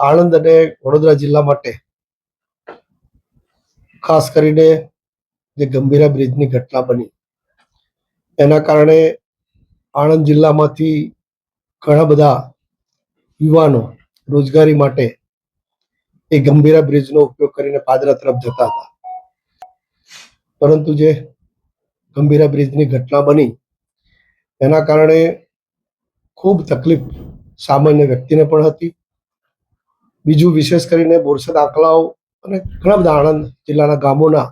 આણંદ અને વડોદરા જિલ્લા માટે, ખાસ કરીને જે ગંભીરા બ્રિજની ઘટના બની. એના કારણે આણંદ જિલ્લામાંથી ઘણા બધા યુવાનો રોજગારી માટે એ ગંભીરા બ્રિજનો ઉપયોગ કરીને પાદરા તરફ જતા હતા. પરંતુ જે ગંભીરા બ્રિજની ઘટના બની, એના કારણે ખૂબ તકલીફ સામાન્ય વ્યક્તિને પણ હતી. બીજું વિશેષ કરીને બોરસદ આંકલાઓ અને ઘણા બધા આણંદ જિલ્લાના ગામોના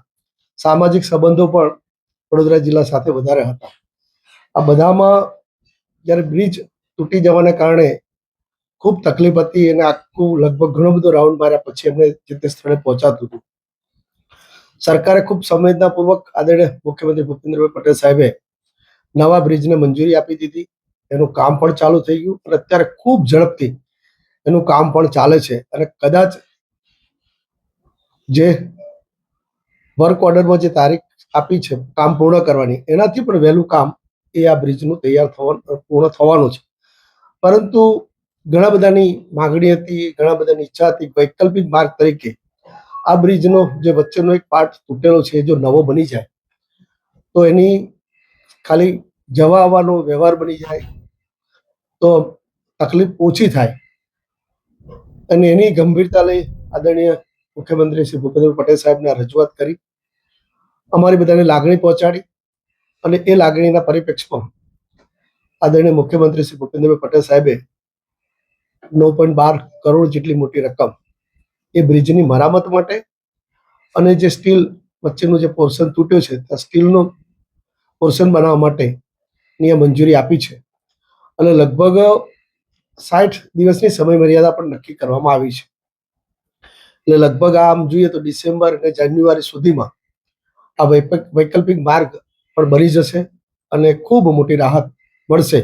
સામાજિક સંબંધો પણ વડોદરા જિલ્લા સાથે વધારે હતા. આ બધામાં જ્યારે બ્રિજ તૂટી જવાને કારણે ખૂબ તકલીફ હતી અને આખું લગભગ ઘણો બધો રાઉન્ડ માર્યા પછી એમને જે તે સ્થળે પહોંચાતું હતું. સરકારે ખૂબ સંવેદનાપૂર્વક આદરણીય મુખ્યમંત્રી ભૂપેન્દ્રભાઈ પટેલ સાહેબે નવા બ્રિજને મંજૂરી આપી દીધી. એનું કામ પણ ચાલુ થઈ ગયું અને અત્યારે ખૂબ ઝડપથી એનું કામ પણ ચાલે છે અને કદાચ જે વર્ક ઓર્ડરમાં જે તારીખ આપી છે, કામ પૂર્ણ કરવાની, એનાથી પણ વહેલું કામ એ આ બ્રિજનું તૈયાર થવાનું, પૂર્ણ થવાનું છે. પરંતુ ઘણા બધાની માગણી હતી, ઘણા બધાની ઈચ્છા હતી, વૈકલ્પિક માર્ગ તરીકે આ બ્રિજનો જે વચ્ચેનો એક પાર્ટ તૂટેલો છે જો નવો બની જાય, તો એની ખાલી જવા આવવાનો વ્યવહાર બની જાય, તો તકલીફ ઓછી થાય. અને એની ગંભીરતા લઈ આદરણીય મુખ્યમંત્રી શ્રી ભૂપેન્દ્ર પટેલ સાહેબને રજૂઆત કરી. અમારી બધાને લાગણી પહોંચાડી અને એ લાગણીના પરિપ્રેક્ષમાં આદરણીય મુખ્યમંત્રી શ્રી ભૂપેન્દ્રભાઈ પટેલ સાહેબે નવ પોઈન્ટ બાર કરોડ જેટલી મોટી રકમ એ બ્રિજની મરામત માટે અને જે સ્ટીલ વચ્ચેનું જે પોર્શન તૂટ્યો છે, ત્યાં સ્ટીલનો પોર્શન બનાવવા માટેની આ મંજૂરી આપી છે. અને લગભગ સાઠ દિવસની સમય મર્યાદા પણ નક્કી કરવામાં આવી છે. એટલે લગભગ આમ જોઈએ તો ડિસેમ્બર અને જાન્યુઆરી સુધીમાં આ વૈકલ્પિક માર્ગ પણ બની જશે અને ખૂબ મોટી રાહત મળશે.